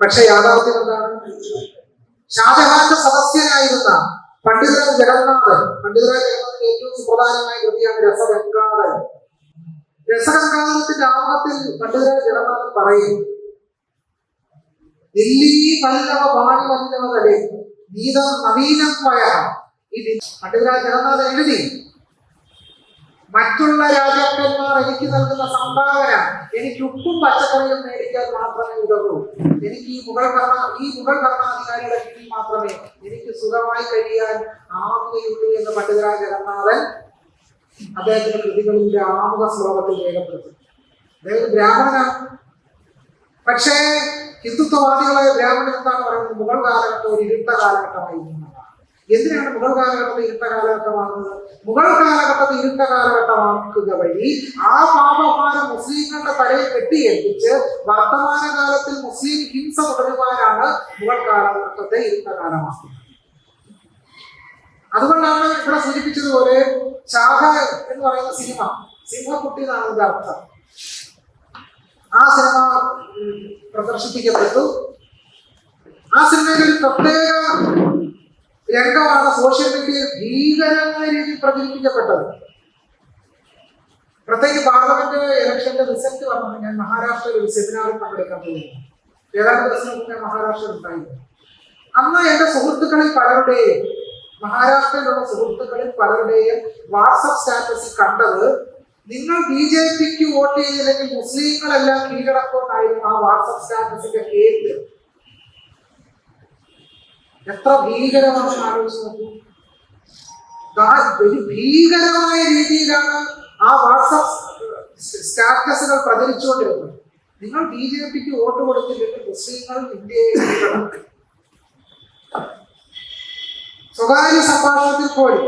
പക്ഷെ യാഥാർത്ഥ്യം എന്താണ്? ഷാജഹാന്റെ സദസ്യനായിരുന്ന പണ്ഡിതരായ ജഗന്നാഥൻ. പണ്ഡിതരായ ജഗന്നാഥന്റെ ഏറ്റവും സുപ്രധാനമായ കൃതിയാണ് രസഗംഗാധരൻ. രസഗംഗാഥത്തിന്റെ ആമുഖത്തിൽ പണ്ഡിതരായ ജഗന്നാഥൻ പറയും ദില്ലി പല്ലവ വാണി വല്ലവ നീതം നവീനം പയ ദി- പണ്ഡിതരായ ജഗന്നാഥൻ എഴുതി മറ്റുള്ള രാജാക്കന്മാർ എനിക്ക് നൽകുന്ന സംഭാവന. എനിക്ക് ഉപ്പും പച്ചക്കറിയും മേടിക്കാൻ മാത്രമേ ഉതകൂ എനിക്ക് ഈ മുഗൾ ഭരണ ഈ മുഗൾ ഭരണാധികാരിയുടെ കീഴിൽ മാത്രമേ എനിക്ക് സുഖമായി കഴിയാൻ ആവുകയുള്ളൂ എന്ന് പണ്ഡിതരായ ജഗന്നാഥൻ അദ്ദേഹത്തിന്റെ കൃതികളിന്റെ ആമുഖ ശ്ലോകത്തിൽ രേഖപ്പെടുത്തി അദ്ദേഹം ബ്രാഹ്മണ ബ്രാഹ്മണനാണ് പക്ഷേ ഹിന്ദുത്വവാദികളായ ബ്രാഹ്മണൻ എന്താണ് പറയുന്നത്? മുഗൾ കാലഘട്ടം ഒരു ഇരുട്ട കാലഘട്ടമായിരുന്നു. എന്തിനാണ് മുഗൾ കാലഘട്ടത്തിൽ ഇരുട്ട കാലഘട്ടമാകുന്നത്? മുഗൾ കാലഘട്ടത്തിൽ ഇരുട്ട കാലഘട്ടമാക്കുക വഴി ആ പാപഭാരം മുസ്ലിങ്ങളുടെ തലയിൽ കെട്ടിയേൽപ്പിച്ച് വർത്തമാന കാലത്തിൽ മുസ്ലിം ഹിംസ തുടരുവാനാണ് മുഗൾ കാലഘട്ടത്തെ ഇരുട്ട കാലമാക്കുന്നത്. അതുകൊണ്ടാണ് ഇവിടെ സൂചിപ്പിച്ചതുപോലെ ശാഖ എന്ന് പറയുന്ന സിനിമ സിംഹക്കുട്ടി എന്നാണ് ഇതിന്റെ അർത്ഥം. ആ സിനിമ പ്രദർശിപ്പിക്കപ്പെട്ടു. ആ സിനിമയിൽ പ്രത്യേക രംഗമാണ് സോഷ്യൽ മീഡിയയിൽ ഭീകരമായ രീതിയിൽ പ്രചരിപ്പിക്കപ്പെട്ടത്. പ്രത്യേകിച്ച് പാർലമെന്റ് ഇലക്ഷന്റെ റിസൾട്ട് വന്നത് ഞാൻ മഹാരാഷ്ട്രയിൽ ഒരു സെമിനാറിൽ പങ്കെടുക്കാൻ പോയിരുന്നു. ഏതാനും ദിവസം ഞാൻ മഹാരാഷ്ട്രയിൽ ഉണ്ടായിരുന്നു. അന്ന് എന്റെ സുഹൃത്തുക്കളിൽ പലരുടെയും മഹാരാഷ്ട്രയിലുള്ള സുഹൃത്തുക്കളിൽ പലരുടെയും വാട്സപ്പ് സ്റ്റാറ്റസിൽ കണ്ടത് നിങ്ങൾ ബി ജെ പിക്ക് വോട്ട് ചെയ്തില്ലെങ്കിൽ മുസ്ലിങ്ങളെല്ലാം കീഴടക്കുമെന്നായിരുന്നു ആ വാട്സപ്പ് സ്റ്റാറ്റസിന്റെ പേര് എത്ര ദാ- ഒരു ഭീകരമായ രീതിയിലാണ് ആ വാട്സപ്പ് സ്റ്റാറ്റസുകൾ പ്രചരിച്ചുകൊണ്ടിരുന്നത്. നിങ്ങൾ ബി ജെ പിക്ക് വോട്ട് കൊടുത്തില്ലെങ്കിൽ മുസ്ലിങ്ങൾ ഇന്ത്യയെ സ്വകാര്യ സംഭാഷണത്തിൽ പോലും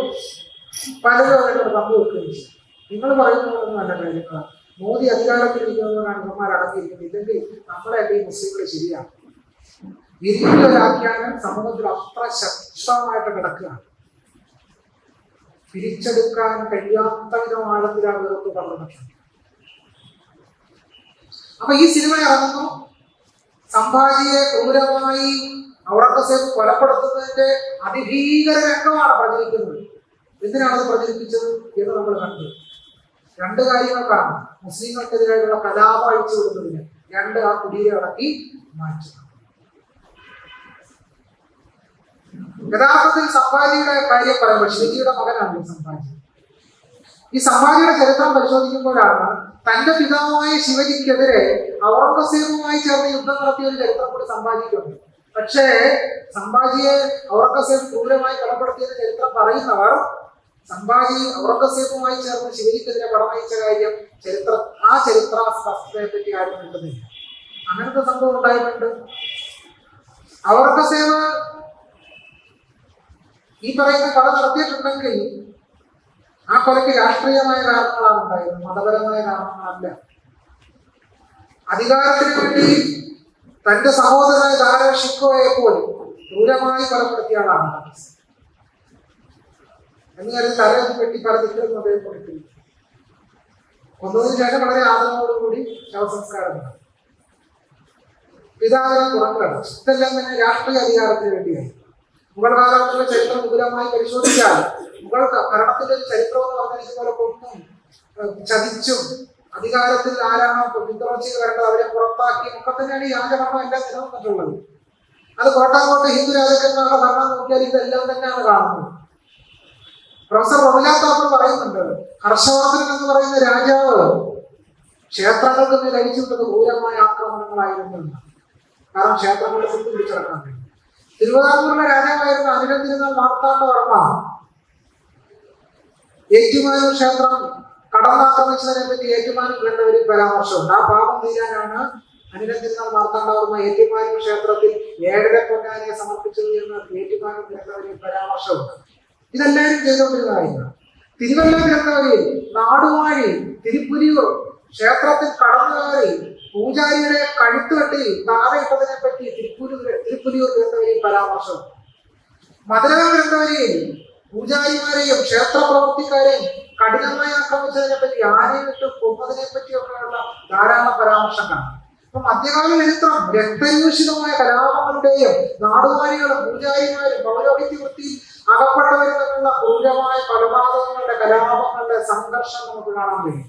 പലരും അവരോട് പങ്കുവെക്കുകയും നിങ്ങൾ പറയുന്നതൊന്നും അല്ല കാര്യങ്ങളാണ് മോദി അധികാരത്തിൽ ഇരിക്കുന്നവരാണ് ഇവന്മാർ അടങ്ങിയിരിക്കുന്നത് ഇല്ലെങ്കിൽ നമ്മളെ ഈ മുസ്ലിങ്ങൾ ശരിയാണ് ആഖ്യാനം സമൂഹത്തിൽ അത്ര ശക്തമായിട്ട് കിടക്കുകയാണ്. പിരിച്ചെടുക്കാൻ കഴിയാത്ത വിധം ആഴത്തിലാണ് ഇവർക്ക് പറഞ്ഞത് അപ്പൊ ഈ സിനിമ ഇറങ്ങുന്നു. സംഭാജിയെ ക്രൂരമായി ഔറംഗസേബ് കൊലപ്പെടുത്തുന്നതിന്റെ അതിഭീകര രംഗമാണ് പ്രചരിക്കുന്നത്. എന്തിനാണ് അത് പ്രചരിപ്പിച്ചത് എന്ന് നമ്മൾ കണ്ടു. രണ്ട് കാര്യങ്ങൾക്കാണ് മുസ്ലിങ്ങൾക്കെതിരായിട്ടുള്ള കലാപം അഴിച്ചു കൊടുക്കുന്നതിന് രണ്ട് ആ കുടിയെ ഇറക്കി മാറ്റുക യഥാർത്ഥത്തിൽ സംഭാജിയുടെ കാര്യം പറയുമ്പോൾ ശിവജിയുടെ മകനാണ് സംഭാജി ഈ സംഭാജിയുടെ ചരിത്രം പരിശോധിക്കുമ്പോഴാണ് തന്റെ പിതാവായ ശിവജിക്കെതിരെ ഔറംഗസേബുമായി ചേർന്ന് യുദ്ധം നടത്തിയ ഒരു ചരിത്രം കൂടി സംഭാജിക്കുണ്ട് പക്ഷേ സംഭാജിയെ ഔറംഗസേബ് ക്രൂരമായി കൊലപ്പെടുത്തിയ ചരിത്രം പറയുന്നവർ സംഭാജി ഔറംഗസേബുമായി ചേർന്ന് ശിവജിക്കെതിരെ പടമയച്ച കാര്യം ചരിത്ര ആ ചരിത്ര പറ്റി ആരും കിട്ടുന്നില്ല അങ്ങനത്തെ സംഭവം ഉണ്ടായിട്ടുണ്ട്. ഔറംഗസേബ് ഈ പറയുന്ന കൊല നടത്തിയിട്ടുണ്ടെങ്കിൽ ആ കൊലയ്ക്ക് രാഷ്ട്രീയമായ കാരണങ്ങളാണ് ഉണ്ടായിരുന്നത്. മതപരമായ കാരണങ്ങളല്ല. അധികാരത്തിന് വേണ്ടി തന്റെ സഹോദരനായ ദാര ഷിക്കോയെ പോലും ദൂരമായി കൊലപ്പെടുത്തിയ ആളാണ്. എന്ന് കരുതി തലയൊന്നും ദിക്കിലും അദ്ദേഹം കൊടുക്കുന്നു കൊന്നതിന് ശേഷം വളരെ ആദരവോടുകൂടി ശവസംസ്കാരം. പിതാവിനെ തുറക്കണം ഇതെല്ലാം തന്നെ രാഷ്ട്രീയ അധികാരത്തിന് വേണ്ടിയായി മുഗൾ കാലഘട്ടത്തിലെ ചരിത്രം വിപുലമായി പരിശോധിച്ചാൽ മുഗൾ ഭരണത്തിന്റെ ചരിത്രം എന്ന് പറഞ്ഞാൽ ഇതുപോലെ ചതിച്ചും അധികാരത്തിൽ ആരാണോ പിന്തുണച്ച് വരേണ്ടത് അവരെ പുറത്താക്കിയും ഒക്കെ തന്നെയാണ് ഈ രാജഭരണം എല്ലാം നിലനിന്നിട്ടുള്ളത് അത് കോട്ടാങ്കോട്ട് ഹിന്ദു രാജാക്കന്മാരുടെ ഭരണം നോക്കിയാൽ ഇതെല്ലാം തന്നെയാണ് കാണുന്നത്. പ്രൊഫസർ റൊമിലാ താപ്പർ പറയുന്നുണ്ട് ഹർഷവർദ്ധനൻ എന്ന് പറയുന്ന രാജാവ് ക്ഷേത്രങ്ങൾക്ക് മേൽ അഴിച്ചുവിട്ടത് ക്രൂരമായ ആക്രമണങ്ങളായിരുന്നു കാരണം ക്ഷേത്രങ്ങളുടെ സ്വത്ത് പിടിച്ചടക്കാൻ വേണ്ടി തിരുവിതാംകൂറിലെ രാജാവായിരുന്ന അനുരഞ്ജന മാർത്താണ്ഡവർമ്മ ഏറ്റുമാനൂർ ക്ഷേത്രം കടന്നാക്രമിച്ചതിനെ പറ്റി ഏറ്റുമാനൂർ ഒരു പരാമർശമുണ്ട്. ആ പാപം തീരാനാണ് അനുരഞ്ജന മാർത്താണ്ഡവർമ്മ ഏറ്റുമാനൂർ ക്ഷേത്രത്തിൽ ഏഴര പൊന്നാനെ സമർപ്പിച്ചത് എന്ന് ഏറ്റുമാനൂർ ഒരു പരാമർശമുണ്ട്. ഇതെല്ലാവരും ചെയ്തുകൊണ്ടിരുന്ന കാര്യമാണ്. തിരുവല്ല ഗ്രന്ഥവരിയിൽ നാടുവാഴി തിരുപ്പുലിയൂർ ക്ഷേത്രത്തിൽ കടന്നു കയറി പൂജാരിയുടെ കഴുത്ത് കെട്ടി താഴെ ഇട്ടതിനെ പറ്റി തിരുപ്പൂരൂർ തിരുപ്പുലിയൂർ ഗ്രന്ഥവരിയിൽ പരാമർശം. മധുര ഗ്രന്ഥവരിയിൽ പൂജാരിമാരെയും ക്ഷേത്ര പ്രവർത്തിക്കാരെയും കഠിനമായി ആക്രമിച്ചതിനെ പറ്റി ആരെയും വിട്ട് കൊന്നതിനെ പറ്റിയൊക്കെയുള്ള ധാരാളം പരാമർശങ്ങൾ. അപ്പൊ മധ്യകാല ചരിത്രം രക്തന്വേഷിതമായ കലാപങ്ങളുടെയും നാടുകാരികളും പൂജാരിമാരും പൗരോഹിത്യ വൃത്തിയിൽ അകപ്പെട്ടവരും തമ്മിലുള്ള ക്രൂരമായ കൊലപാതകങ്ങളുടെ കലാപങ്ങളുടെ സംഘർഷം നമുക്ക് കാണാൻ കഴിയും.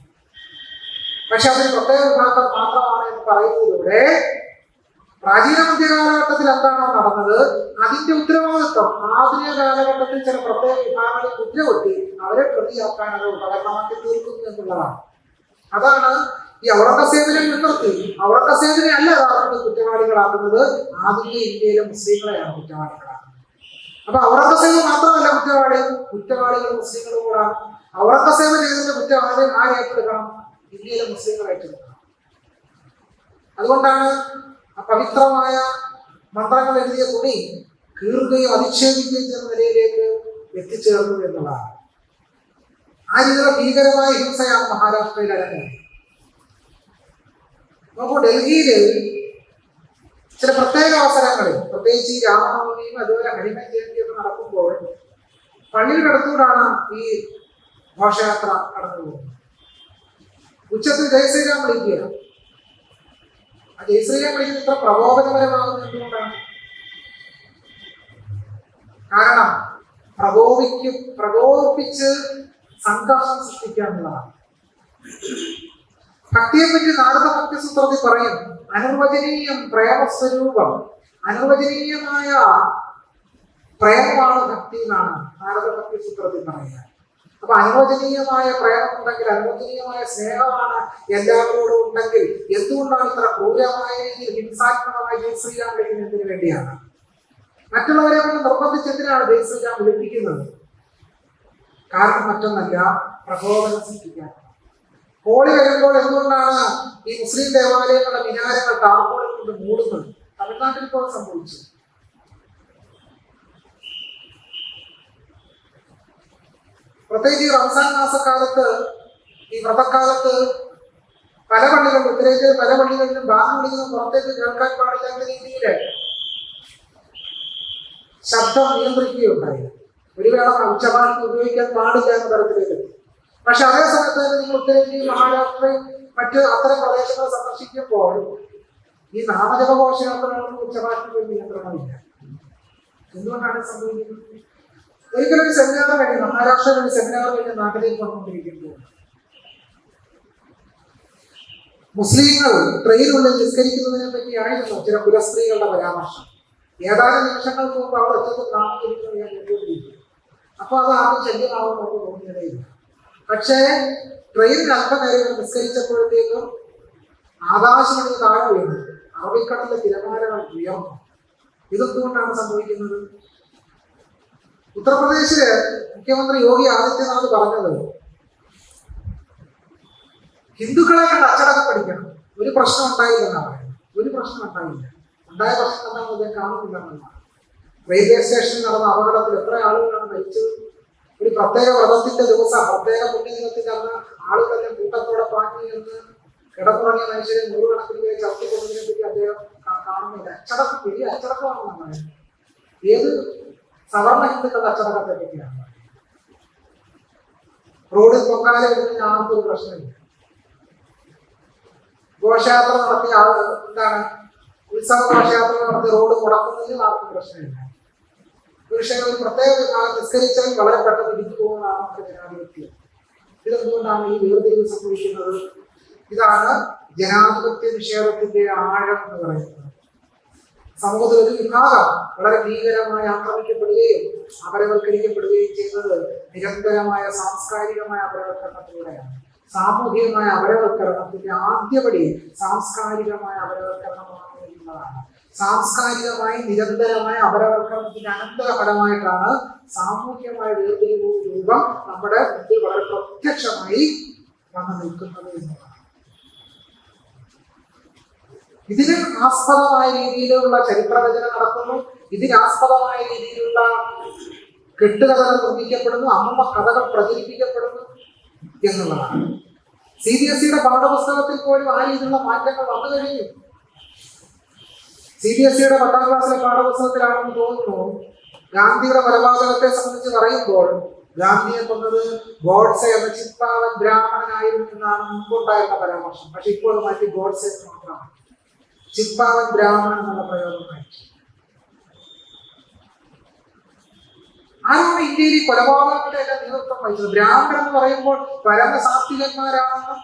പക്ഷെ അതൊരു പ്രത്യേക വിഭാഗം മാത്രമാണ് എന്ന് പറയുന്നതിലൂടെ പ്രാചീന മധ്യ കാലഘട്ടത്തിൽ എന്താണോ നടന്നത്? അതിന്റെ ഉത്തരവാദിത്വം ആധുനിക കാലഘട്ടത്തിൽ ചില പ്രത്യേക വിഭാഗങ്ങളിൽ കുറ്റകൊത്തി അവരെ പ്രതിയാക്കാൻ അത് ഉപകരണമാക്കി തീർക്കുന്നു എന്നുള്ളതാണ്. അതാണ് ഈ ഔറംഗസേബിനെ മുൻനിർത്തി ഔറംഗസേബിനെ അല്ല യഥാർത്ഥത്തിൽ കുറ്റവാളികളാക്കുന്നത് ആധുനിക ഇന്ത്യയിലെ മുസ്ലിങ്ങളെയാണ് കുറ്റവാളികളാക്കുന്നത്. അപ്പൊ ഔറംഗസേബ് മാത്രമല്ല കുറ്റവാളി കുറ്റവാളികൾ മുസ്ലിങ്ങളും കൂടാണ് ഔറംഗസേബ് ചെയ്തതിന്റെ ആരെയൊക്കെ ഏറ്റെടുക്കണം? ഇന്ത്യയിലെ മുസ്ലിങ്ങളായിട്ട് അതുകൊണ്ടാണ് ആ പവിത്രമായ മന്ത്രങ്ങൾ എഴുതിയ തുണി കീറുകയും അധിക്ഷേപിക്കുകയും ചെയ്യുന്ന നിലയിലേക്ക് എത്തിച്ചേർന്നു എന്നുള്ളതാണ്. ആ രീതിയിലുള്ള ഭീകരമായ ഹിംസയാണ് മഹാരാഷ്ട്രയിൽ അടങ്ങുന്നത് നോക്കൂ ഡൽഹിയിൽ ചില പ്രത്യേക അവസരങ്ങളിൽ പ്രത്യേകിച്ച് ഈ രാമനവമിയും അതുപോലെ ഹരിമ ജയന്തിയൊക്കെ നടക്കുമ്പോൾ പള്ളിയുടെ അടുത്തൂടാണ് ഈ ഘോഷയാത്ര കടന്നു പോകുന്നത് ഉച്ചത്തിൽ ജയശ്രീരാം വിളിക്കുക ആ ജയശ്രീരാം വിളിക്കുന്നത് ഇത്ര പ്രബോധനപരമാകുന്നത് എന്തുകൊണ്ടാണ്? കാരണം പ്രകോപിക്കും പ്രകോപിപ്പിച്ച് സംഘർഷം സൃഷ്ടിക്കാനുള്ളതാണ് ഭക്തിയെപ്പറ്റി നാരദ ഭക്തിസൂത്രത്തിൽ പറയും അനുവചനീയം പ്രേമസ്വരൂപം അനുവചനീയമായ പ്രേമമാണ് ഭക്തി എന്നാണ് നാരദ ഭക്തിസൂത്രത്തിൽ പറയുന്നത്. അപ്പൊ അനുവചനീയമായ പ്രേമം ഉണ്ടെങ്കിൽ അനുവചനീയമായ സ്നേഹമാണ് എല്ലാവരോടും ഉണ്ടെങ്കിൽ എന്തുകൊണ്ടാണ് ഇത്ര ക്രൂരമായ രീതിയിൽ ഹിംസാത്മകമായി ജയ് ശ്രീരാം കഴിയുന്നതിന് വേണ്ടിയാണ്? മറ്റുള്ളവരെ കൊണ്ട് നിർബന്ധിച്ചതിനാണ് എന്തിനാണ് ജയ് ശ്രീരാം വിളിപ്പിക്കുന്നത്? കാരണം മറ്റൊന്നല്ല പ്രകോപനം സൃഷ്ടിക്കാൻ. ഹോളി വരുമ്പോൾ എന്തുകൊണ്ടാണ് ഈ മുസ്ലിം ദേവാലയങ്ങളുടെ വിനാരങ്ങൾ ടാർപോളിൽ കൊണ്ട് മൂടുന്നത്? തമിഴ്നാട്ടിൽ ഇപ്പോൾ സംഭവിച്ചു. പ്രത്യേകിച്ച് ഈ റംസാൻ മാസക്കാലത്ത് ഈ വ്രതക്കാലത്ത് പല പള്ളികളിലും ഉത്തരേന്ത്യയിൽ പല പള്ളികളിലും ബാങ്ക് വിളിക്കുന്നത് പുറത്തേക്ക് കേൾക്കാൻ പാടില്ലാത്ത രീതിയിൽ ശബ്ദം നിയന്ത്രിക്കുകയുണ്ടായി. ഒരു വേള ഉച്ചഭാഷ ഉപയോഗിക്കാൻ പാടില്ല എന്ന തരത്തിലേക്ക്. പക്ഷെ അതേ സമയത്ത് തന്നെ നിങ്ങൾ ഉത്തരേന്ത്യയും മഹാരാഷ്ട്രയും മറ്റ് അത്തരം പ്രദേശങ്ങൾ സന്ദർശിക്കുമ്പോൾ ഈ നാമജപ ഘോഷയാത്രകൾക്ക് ഉച്ചഭാഷയ്ക്ക് നിയന്ത്രണമില്ല. എന്തുകൊണ്ടാണ് സംഭവിക്കുന്നത്? ഒരിക്കലും ഒരു സെമിനാർ കഴിഞ്ഞ് മഹാരാഷ്ട്രയിൽ ഒരു സെമിനാർ കഴിഞ്ഞ് നാട്ടിലേക്ക് വന്നുകൊണ്ടിരിക്കുമ്പോൾ മുസ്ലിങ്ങൾ ട്രെയിനുള്ളിൽ നിസ്കരിക്കുന്നതിനെ പറ്റിയായിരുന്നു ചില പുരസ്ത്രീകളുടെ പരാമർശം. ഏതാനും നിമിഷങ്ങൾക്ക് മുമ്പ് അവർ കേട്ടുകൊണ്ടിരിക്കും അപ്പൊ അത് ആർക്കും ശല്യമാവും നമുക്ക് തോന്നിയതേ പക്ഷേ ട്രെയിനിൽ അല്പനേരം നിസ്കരിച്ചപ്പോഴത്തേക്കും ആകാശമണി താഴെ വീണു. അറബിക്കടലിലെ തിരമാലകൾ ഉയർന്നു. ഇതെന്തുകൊണ്ടാണ് സംഭവിക്കുന്നത്? ഉത്തർപ്രദേശിൽ മുഖ്യമന്ത്രി യോഗി ആദിത്യനാഥ് പറഞ്ഞത് ഹിന്ദുക്കളെ കണ്ട് അച്ചടക്കം പഠിക്കണം. ഒരു പ്രശ്നം ഉണ്ടായില്ലെന്നാണ് ഒരു പ്രശ്നം ഉണ്ടായില്ല. ഉണ്ടായ പ്രശ്നം എന്താണെന്ന് അദ്ദേഹം കാണുന്നില്ല എന്നുള്ളതാണ് റെയിൽവേ സ്റ്റേഷനിൽ നടന്ന അപകടത്തിൽ എത്ര ആളുകളാണ് മരിച്ചത്? ഒരു പ്രത്യേക വ്രതത്തിന്റെ ദിവസം പ്രത്യേക പുണ്യദിനത്തിന്റെ അന്ന് ആളുകളെല്ലാം കൂട്ടത്തോടെ പാഞ്ഞു എന്ന് കിടന്നുറങ്ങിയ മനുഷ്യരെ നൂറുകണക്കിന് പേര് ചവിട്ടിക്കൊണ്ടതിനെ പറ്റി അദ്ദേഹം കാണുന്നില്ല. അച്ചടക്കം വലിയ അച്ചടക്കമാണെന്നാണ് ഏത് സവർണ ഹിന്ദുക്കളുടെ അച്ചടക്കത്തെ പറ്റിയാണ് റോഡ് റോഡിൽ വരുന്ന ആർക്കും ഒരു പ്രശ്നമില്ല ഘോഷയാത്ര നടത്തിയ ആൾ എന്താണ്? ഉത്സവ ഘോഷയാത്ര നടത്തി റോഡ് മുടക്കുന്നതിന് ആർക്കും പ്രശ്നമില്ല പുരുഷങ്ങൾ പ്രത്യേക കാലം നിസ്കരിച്ചാൽ വളരെ പെട്ടെന്ന് ഇടിച്ചു പോകുന്നതാണ് നമ്മുടെ ജനാധിപത്യം. ഇതെന്തുകൊണ്ടാണ് ഈ വേർതിരിവ് സംഭവിക്കുന്നത്? ഇതാണ് ജനാധിപത്യ നിഷേധത്തിന്റെ ആഴം എന്ന് പറയുന്നത്. സമൂഹത്തിൽ ഒരു വിഭാഗം വളരെ ഭീകരമായി ആക്രമിക്കപ്പെടുകയും അപരവൽക്കരിക്കപ്പെടുകയും ചെയ്യുന്നത് നിരന്തരമായ സാംസ്കാരികമായ അപരവൽക്കരണത്തിലൂടെയാണ്. സാമൂഹികമായ അപരവൽക്കരണത്തിന്റെ ആദ്യപടി സാംസ്കാരികമായ അപരവൽക്കരണമാണ് സാംസ്കാരികമായി നിരന്തരമായ അപരവൽക്കരണത്തിന്റെ അനന്തരഫലമായിട്ടാണ് സാമൂഹ്യമായ വേർതിരിവ് രൂപം നമ്മുടെ വളരെ പ്രത്യക്ഷമായി വന്നു നിൽക്കുന്നത് എന്നുള്ളതാണ് ഇതിന് ആസ്പദമായ രീതിയിലുള്ള ചരിത്രരചന നടക്കുന്നു. ഇതിനാസ്പദമായ രീതിയിലുള്ള കെട്ടുകഥകൾ നിർമ്മിക്കപ്പെടുന്നു. അമ്മമ്മ കഥകൾ പ്രചരിപ്പിക്കപ്പെടുന്നു എന്നുള്ളതാണ്. സി ബി എസ് സിയുടെ പാഠപുസ്തകത്തിൽ പോലും ആ രീതിയിലുള്ള മാറ്റങ്ങൾ വന്നു കഴിഞ്ഞു. സി ബി എസ് സിയുടെ പത്താം ക്ലാസ്സിലെ പാഠപുസ്തകത്തിലാണെന്ന് തോന്നുന്നു. ഗാന്ധിയുടെ കൊലപാതകത്തെ സംബന്ധിച്ച് പറയുമ്പോൾ ഗാന്ധിയെ കൊന്നത് ഗോഡ്സെ എന്ന ചിത്താവൻ ബ്രാഹ്മണനായിരുന്നു എന്നാണ് മുമ്പുണ്ടായിരുന്ന പരാമർശം. പക്ഷെ ഇപ്പോൾ മാറ്റി ഗോഡ്സെ മാത്രമാണ്. ചിപ്പാവൻ ബ്രാഹ്മണൻ എന്നുള്ള പ്രയോഗം ആരാണ് ഇന്ത്യയിൽ ഈ കൊലപാതകങ്ങളുടെ എല്ലാം നേതൃത്വം വഹിച്ചത്? ബ്രാഹ്മണൻ എന്ന് പറയുമ്പോൾ പരമസാത്വികന്മാരാണെന്ന്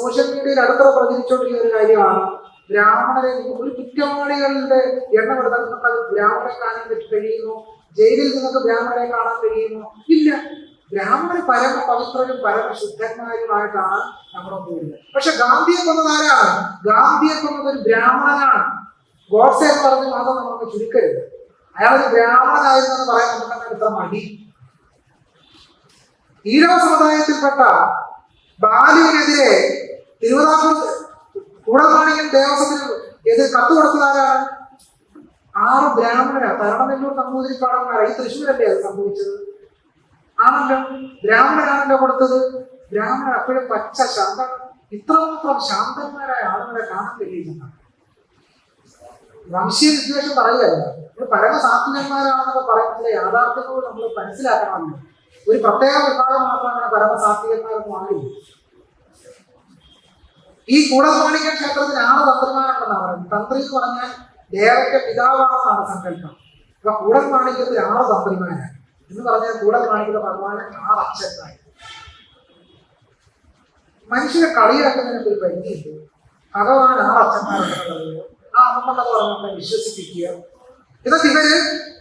സോഷ്യൽ മീഡിയയിൽ അടുത്ത പ്രചരിച്ചുകൊണ്ടിരിക്കുന്ന ഒരു കാര്യമാണ്. ബ്രാഹ്മണരെ ഒരു കുറ്റവാളികളുടെ എണ്ണം എടുത്താൽ നമുക്ക് അത് ബ്രാഹ്മണരെ കാണാൻ കഴിയുന്നു ജയിലിൽ നിന്നൊക്കെ ബ്രാഹ്മണരെ കാണാൻ കഴിയുന്നു. ഇല്ല. ബ്രാഹ്മണർ പരമ പവിത്രരും പരമശുദ്ധന്മാരുമായിട്ടാണ് നമ്മുടെ പോകുന്നത് പക്ഷെ ഗാന്ധിയെ കൊന്നത് ആരാണ്? ഗാന്ധിയെ കൊന്നത് ഒരു ബ്രാഹ്മണനാണ്. ഗോഡ്സെ എന്ന് പറഞ്ഞ് മാത്രം നമുക്ക് ചുരുക്കരുത്. അയാൾ ഒരു ബ്രാഹ്മണനായിരുന്നു എന്ന് പറയാൻ നമുക്ക് എത്ര മടി. ഈഴവ സമുദായത്തിൽപ്പെട്ട ബാലുവിനെതിരെ തിരുവിതാംകൂർ കൂടമാണിക്കൻ ദേവസ്വത്തിന് എതിർ കത്ത് കൊടുത്തത് ആരാണ്? ആറ് ബ്രാഹ്മണരാ. തരണനെല്ലൂർ നമ്പൂതിരിപ്പാടന്മാരാ ഈ തൃശ്ശൂരല്ലേ അത് സംഭവിച്ചത്? ആണല്ലോ. ബ്രാഹ്മണരാണല്ലോ കൊടുത്തത്. ബ്രാഹ്മണർ അപ്പോഴും പച്ച ശാന്ത ഇത്രമാത്രം ശാന്തന്മാരായ ആളുകളെ കാണാൻ കഴിയുന്നതാണ് വംശീയ വിദ്വേഷം പറയുകയല്ല നമ്മൾ പരമസാത്വികന്മാരാണെന്നൊക്കെ പറയുന്നതിലെ യാഥാർത്ഥ്യങ്ങൾ നമ്മൾ മനസ്സിലാക്കണമെന്ന്. ഒരു പ്രത്യേക വിഭാഗം മാത്രമാണ് പരമസാത്വികന്മാരെന്ന് ആകില്ല ഈ കൂടമാണിക ക്ഷേത്രത്തിൽ ആറ് തന്ത്രിമാരുണ്ടെന്നാണ് പറയുന്നത്. തന്ത്രി എന്ന് പറഞ്ഞാൽ ദേവന്റെ പിതാവാണെന്നാണ് സങ്കല്പം. അപ്പൊ കൂടമാണിക്യത്തിൽ ആറ് തന്ത്രിമാരാണ്. എന്ന് പറഞ്ഞാൽ കൂടെ കാണിക്കുന്ന ഭഗവാൻ ആ അച്ഛനായി മനുഷ്യനെ കളിയാക്കുന്നതിനൊക്കെ ഒരു പരിധിയുണ്ട്. ഭഗവാൻ ആ അച്ഛന്മാരുണ്ടെന്നുള്ളത് ആ അമ്മമ്മ പറഞ്ഞ വിശ്വസിപ്പിക്കുക. ഇതൊക്കെ ഇവർ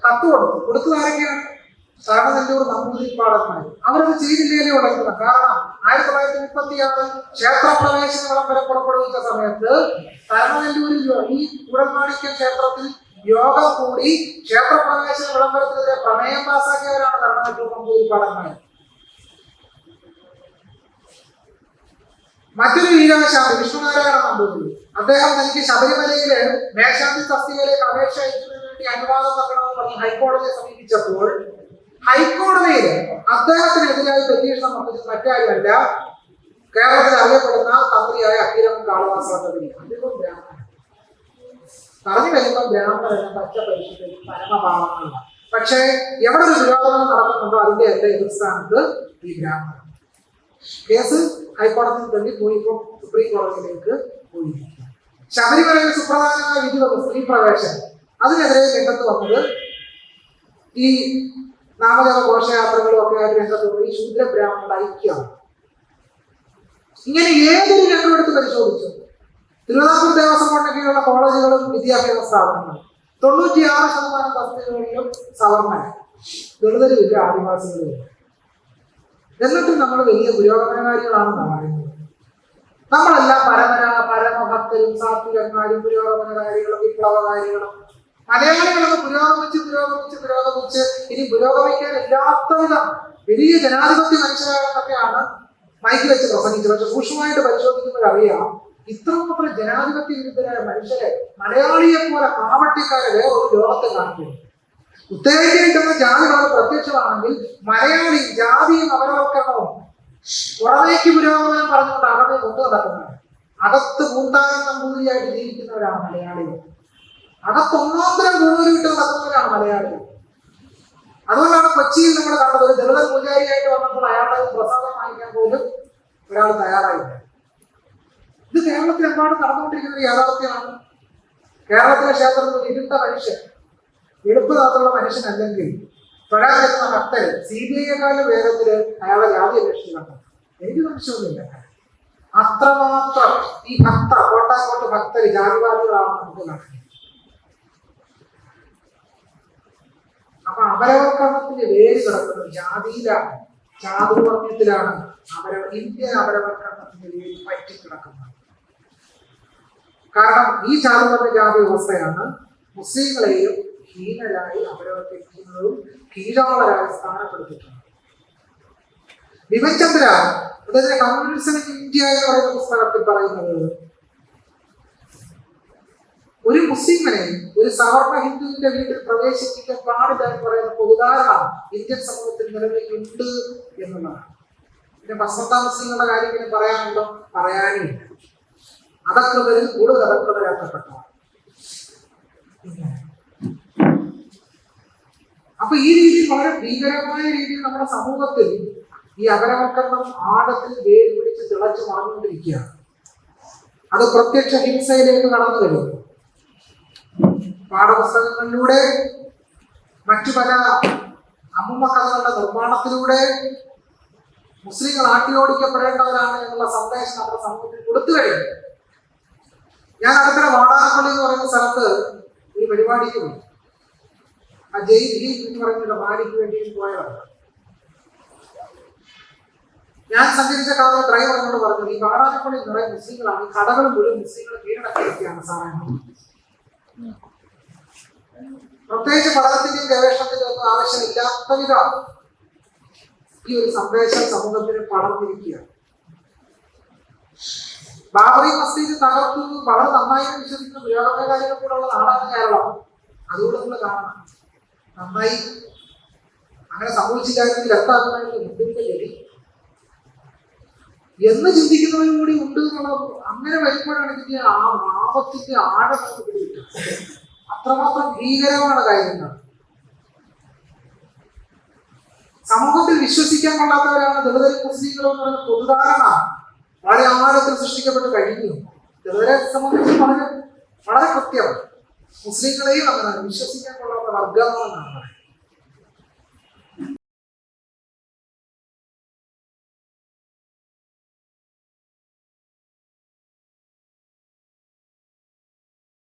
കത്ത് കൊടുത്തു കൊടുത്തത് ആരൊക്കെയാണ് നമ്പൂതിരി നമ്പൂതിരിപ്പാടന്മാർ അവരത് ചെയ്തില്ലേ ഉടക്കുന്ന കാരണം ആയിരത്തി തൊള്ളായിരത്തി മുപ്പത്തി ആറ് ക്ഷേത്രപ്രവേശന വിളംബരം പുറപ്പെടുവിച്ച സമയത്ത് തരണനെല്ലൂരിൽ ഈ കുടൽമാണിക്യ ക്ഷേത്രത്തിൽ യോഗം കൂടി ക്ഷേത്രപ്രവേശന വിളംബരത്തിനെതിരെ പ്രമേയം പാസാക്കിയവരാണ് തരണനെല്ലൂർ നമ്പൂതിരിപ്പാടന്മാർ മറ്റൊരു വീരാശാന്തി വിഷ്ണുനാരായണ നമ്പൂതിരി അദ്ദേഹം തനിക്ക് ശബരിമലയിലെ മേശാന്തി തസ്തികയിലേക്ക് അപേക്ഷ അയക്കുന്നതിന് വേണ്ടി അനുവാദം നൽകണമെന്ന് പറഞ്ഞ് ഹൈക്കോടതിയെ സമീപിച്ചപ്പോൾ ഹൈക്കോടതിയിൽ അദ്ദേഹത്തിനെതിരായി പെറ്റീഷൻ സമർപ്പിച്ച മറ്റാരുമല്ല കേരളത്തിൽ അറിയപ്പെടുന്ന തന്ത്രിയായ അഖിലം കാളദാസ് ബ്രാഹ്മണൻ പറഞ്ഞു വരുമ്പോൾ ബ്രാഹ്മണരെല്ലാം പച്ച പരിശുദ്ധ പരമഭാവങ്ങളല്ല. പക്ഷേ എവിടെ ഒരു വിരോധനം നടക്കുന്നുണ്ടോ അതിന്റെ എന്റെ എതിർസ്ഥാനത്ത് ഈ ബ്രാഹ്മണൻ കേസ് ഹൈക്കോടതിയിൽ തന്നെ പോയി ഇപ്പോൾ സുപ്രീം കോടതിയിലേക്ക് പോയി ശബരിമലയിൽ സുപ്രധാനമായ വിധി വന്നു സ്ത്രീ പ്രവേശനം. അതിനെതിരെ രംഗത്ത് വന്നത് ഈ നാമജപ ഘോഷയാത്രകളും ഒക്കെ ആയിട്ട് രംഗത്ത് ഈ ശൂദ്ര ബ്രാഹ്മണ ഐക്യമാണ്. ഇങ്ങനെ ഏതൊരു രംഗമെടുത്ത് പരിശോധിച്ചു? തിരുവിതാംകൂർ ദേവസ്വം കീഴിലുള്ള കോളേജുകളും വിദ്യാഭ്യാസ സ്ഥാപനങ്ങളും. തൊണ്ണൂറ്റിയാറ് ശതമാനം തസ്തികകളിലും സവർണ. ദളിതരുമില്ല ആദിവാസികളുമില്ല എന്നിട്ടും നമ്മൾ വലിയ പുരോഗമനകാരികളാണെന്ന് പറയുന്നത് നമ്മളെല്ലാം പരമര പരമഭക്തരും സാത്വികന്മാരും പുരോഗമനകാരികളും വിപ്ലവകാരികളും. മലയാളികളൊക്കെ പുരോഗമിച്ച് പുരോഗമിച്ച് പുരോഗമിച്ച് ഇനി പുരോഗമിക്കാൻ ഇല്ലാത്ത വിധം വലിയ ജനാധിപത്യ മനുഷ്യരാണെന്നൊക്കെയാണ് മൈക്ക് വെച്ച് പ്രസംഗിച്ചത് പക്ഷെ സൂക്ഷ്മമായിട്ട് പരിശോധിക്കുമ്പോൾ അറിയാം. ഇത്രമാത്രം ജനാധിപത്യ വിരുദ്ധരായ മനുഷ്യരെ മലയാളിയെ പോലെ പാവട്ടിക്കാരെ വേറെ ഒരു ലോകത്തെ കാണിക്കുന്നു ഉത്തരേന്ത്യയിൽ ചെന്ന ജാതി വളരെ പ്രത്യക്ഷമാണെങ്കിൽ മലയാളി ജാതിയും അപരവൽക്കരണവും പുറമേക്ക് പുരോഗമനം പറഞ്ഞുകൊണ്ട് അകമേ കൊണ്ടു നടക്കുന്നത് അകത്ത് പൂന്താനം നമ്പൂതിരിയായിട്ട് ജീവിക്കുന്നവരാണ് മലയാളികൾ. അകത്തൊന്നാത്രം കൂടുതലിട്ട് നടക്കുന്നവരാണ് മലയാളികൾ. അതുകൊണ്ടാണ് കൊച്ചിയിൽ നമ്മൾ കണ്ടത് ഒരു ദളിത പൂജാരിയായിട്ട് വന്നപ്പോൾ അയാളുടെ പ്രസാദം വാങ്ങിക്കാൻ പോലും ഒരാൾ തയ്യാറായില്ല. ഇത് കേരളത്തിൽ എന്താണ് നടന്നുകൊണ്ടിരിക്കുന്ന യാഥാർത്ഥ്യമാണ്. കേരളത്തിലെ ക്ഷേത്രത്തിൽ ഇരുണ്ട മനുഷ്യൻ എളുപ്പതാത്തുള്ള മനുഷ്യനല്ലെങ്കിൽ തൊഴാൻ ചെല്ലുന്ന ഭക്തര് സി ബി ഐയെക്കാളും വേഗത്തിൽ അയാളെ ജാതി അന്വേഷിക്കുന്നുണ്ട് എനിക്ക് സംശയമൊന്നുമില്ല. അത്രമാത്രം ഈ ഭക്ത കോട്ടാക്കോട്ട് ഭക്തർ ജാതിവാദികളാണെന്ന് നമുക്ക് കാണാം അപ്പൊ അപരവർക്കണത്തിന്റെ വേര് കിടക്കുന്നത് ജാതിയിലാണ് ചാതുർവർണയത്തിലാണ് അപര ഇന്ത്യൻ അപരവർക്കണത്തിന്റെ വേര് പറ്റിക്കിടക്കുന്നത് കാരണം ഈ ചാതുർവർണ ജാതി വ്യവസ്ഥയാണ് മുസ്ലിങ്ങളെയും ഹീനരായി അപരവൽക്കരിക്കുന്നതും കീഴാളരായി സ്ഥാനപ്പെടുത്തിയിട്ടുണ്ട് വിമൻചന്ദ്ര അതായത് കമ്മ്യൂണിസം ഇന്ത്യ എന്ന് പറയുന്ന പുസ്തകത്തിൽ പറയുന്നത് ഒരു മുസ്ലിമിനെ ഒരു സവർണ ഹിന്ദുവിന്റെ വീട്ടിൽ പ്രവേശിപ്പിക്കാൻ പാടില്ല എന്ന് പറയുന്ന പൊതുധാരണ ഇന്ത്യൻ സമൂഹത്തിൽ നിലവിലുണ്ട് എന്നുള്ളതാണ്. പിന്നെ മുസ്ലിങ്ങളുടെ കാര്യം പിന്നെ പറയാനുണ്ടോ? പറയാനേ ഇല്ല അധകൃതരിൽ കൂടുതൽ അധകൃതരാക്കപ്പെട്ടതാണ് അപ്പൊ ഈ രീതിയിൽ വളരെ ഭീകരമായ രീതിയിൽ നമ്മുടെ സമൂഹത്തിൽ ഈ അപരവൽക്കരണം ആഴത്തിൽ വേര് പിടിച്ച് തിളച്ചു മറന്നുകൊണ്ടിരിക്കുകയാണ് അത് പ്രത്യക്ഷ ഹിംസയിലേക്ക് കടന്നു വരുന്നു പാഠപുസ്തകങ്ങളിലൂടെ മറ്റു പല അമ്മ കഥകളുടെ നിർമ്മാണത്തിലൂടെ മുസ്ലിങ്ങൾ ആട്ടിയോടിക്കപ്പെടേണ്ടവരാണ് എന്നുള്ള സന്ദേശം നമ്മുടെ സമൂഹത്തിൽ കൊടുത്തു കഴിഞ്ഞു. ഞാൻ അടുത്തിടെ വാടാർപ്പള്ളി എന്ന് പറയുന്ന സ്ഥലത്ത് ഒരു പരിപാടിക്ക് പോയി. ആ ജയ് ദിലീപ് എന്ന് പറയുന്ന ഭാര്യയ്ക്ക് വേണ്ടി പോയതാണ്. ഞാൻ സഞ്ചരിച്ച കാലത്ത് ഡ്രൈവർ എന്നോട് പറഞ്ഞു ഈ വാടാർപ്പള്ളി നിറയെ മുസ്ലിങ്ങളാണ് ഈ കടകൾ മുഴുവൻ മുസ്ലിങ്ങൾ കീഴടക്കിയിരിക്കുകയാണ് സാറേ. പ്രത്യേകിച്ച് പഠനത്തിന്റെയും ഗവേഷണത്തിന്റെയും ഒന്നും ആവശ്യമില്ലാത്ത വിധം ഈ ഒരു സന്ദേശം സമൂഹത്തിന് പടർന്നിരിക്കുക ബാബറി മസ്ജിദ് തകർത്തു വളരെ നന്നായി വിശ്വസിക്കുന്ന പുരോഗമനകാരികൾ കൂടെ ഉള്ള നാടാണ് കേരളം. അതുകൊണ്ട് നമ്മൾ കാണണം. നന്നായി അങ്ങനെ സംഭവിച്ചില്ലായിരുന്നെങ്കിൽ ഗതി എന്ന് ചിന്തിക്കുന്നവരും കൂടി ഉണ്ട് എന്നുള്ളത് അങ്ങനെ വരുമ്പോഴാണ് ഇതിന്റെ ആ പാപത്തിന്റെ ആഴം നമുക്ക് അത്രമാത്രം ഭീകരമാണ് കാര്യങ്ങൾ. സമൂഹത്തിൽ വിശ്വസിക്കാൻ കൊള്ളാത്തവരാണ് ദളിതരും മുസ്ലിങ്ങളും എന്ന് പറയുന്ന പൊതുധാരണ. വളരെ ആഴത്തിൽ സൃഷ്ടിക്കപ്പെട്ട് കഴിഞ്ഞു. ഇവരെ സംബന്ധിച്ച് വളരെ വളരെ കൃത്യമാണ് മുസ്ലിങ്ങളെയും അങ്ങനെ വിശ്വസിക്കാൻ കൊള്ളാത്ത വർഗങ്ങളെന്നാണ്